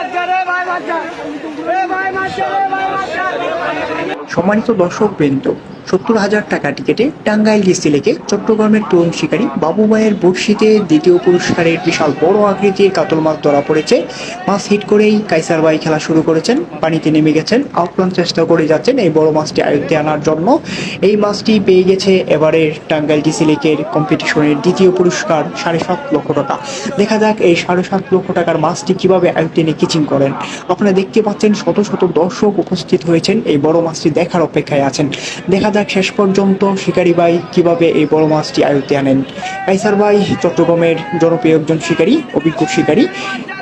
মাছ যা রে ভাই মাছ রে ভাই মাছ রে ভাই মাছ সম্মানিত দর্শক বৃন্দ সত্তর হাজার টাকা টিকেটে টাঙ্গাইল ডিস্ট্রিক্টে চট্টগ্রামের তরুণ শিকারী বাবুবাইয়ের বর্ষিতে দ্বিতীয় পুরস্কারের বিশাল বড় আকৃতির কাতল মাছ ধরা পড়েছে। মাছ হিট করেই কাইসার বাই খেলা শুরু করেছেন। পানিতে নেমে গেছেন। আপ্রাণ চেষ্টা করে যাচ্ছেন এই বড় মাছটি আয়ত্তে আনার জন্য। এই মাছটি পেয়ে গেছে এবারের টাঙ্গাইল ডিসিলেকের কম্পিটিশনের দ্বিতীয় পুরস্কার, সাড়ে সাত লক্ষ টাকা। দেখা যাক এই সাড়ে সাত লক্ষ টাকার মাছটি কীভাবে আয়ত্তে নিয়ে কিচিং করেন। আপনারা দেখতে পাচ্ছেন শত শত দর্শক উপস্থিত হয়েছেন। এই বড় মাছটি দেখার অপেক্ষায় আছেন। দেখা যাক শেষ পর্যন্ত শিকারি ভাই কীভাবে এই বড় মাছটি আয়ত্তে আনেন। কাইসার ভাই, চট্টগ্রামের জনপ্রিয় একজন শিকারী, অভিজ্ঞ শিকারী,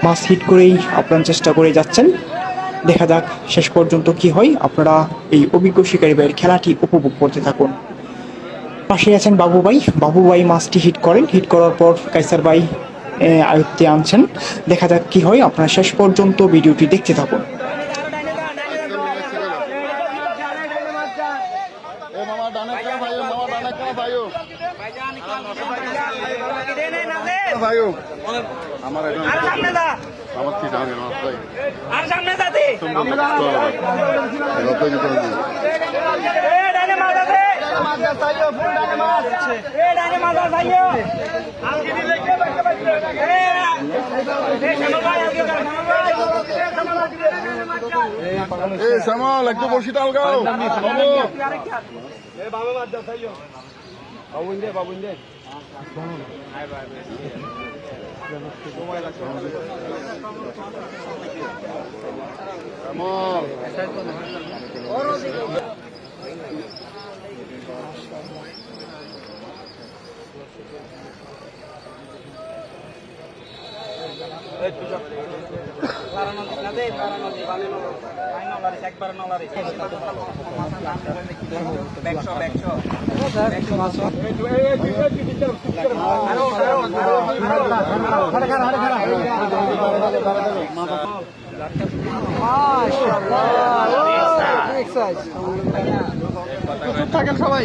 মাছ হিট করেই আপ্রাণ চেষ্টা করে যাচ্ছেন। দেখা যাক শেষ পর্যন্ত কি হয়। আপনারা এই অভিজ্ঞ শিকারী ভাইয়ের খেলাটি উপভোগ করতে থাকুন। পাশে আছেন বাবু ভাই। বাবু ভাই মাছটি হিট করেন। হিট করার পর কাইসার ভাই আয়ত্তে আনছেন। দেখা যাক কি হয়। আপনারা শেষ পর্যন্ত ভিডিওটি দেখতে থাকুন। মামা ডানে কা ভাইও মামা ডানে কা ভাইও ভাইও আমার আমার কি জানে না ভাই আর সামনে যাতে ডানে আছে এ ডানে আছে ভাইও আজকে দিলে কে বাইকে বাইকে এ শ্যামল ভাই আজকে শ্যামল ভাই শ্যামল আজকে এ শ্যামল একটু বসি ডাল গাও। বাবু। শ্যামল। মাশাআল্লাহ। থাকেন সবাই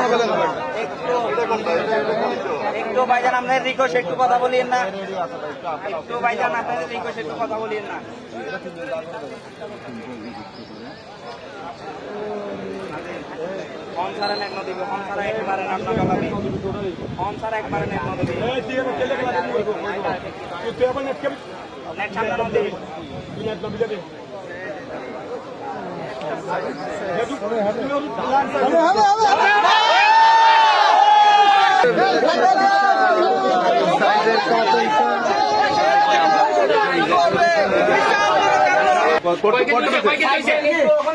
থাকেন সবাই একটু ভাইজান আপনার রিকোয়েস্ট একটু কথা বলিয়েন না। একটু ভাইজান আপনার রিকোয়েস্ট একটু কথা বলিয়েন না। হন সারা এক নদী হন সারা একবারে নাম না গলাবে হন সারা একবারে এক নদী। নেট সামনে নদী।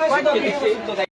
কত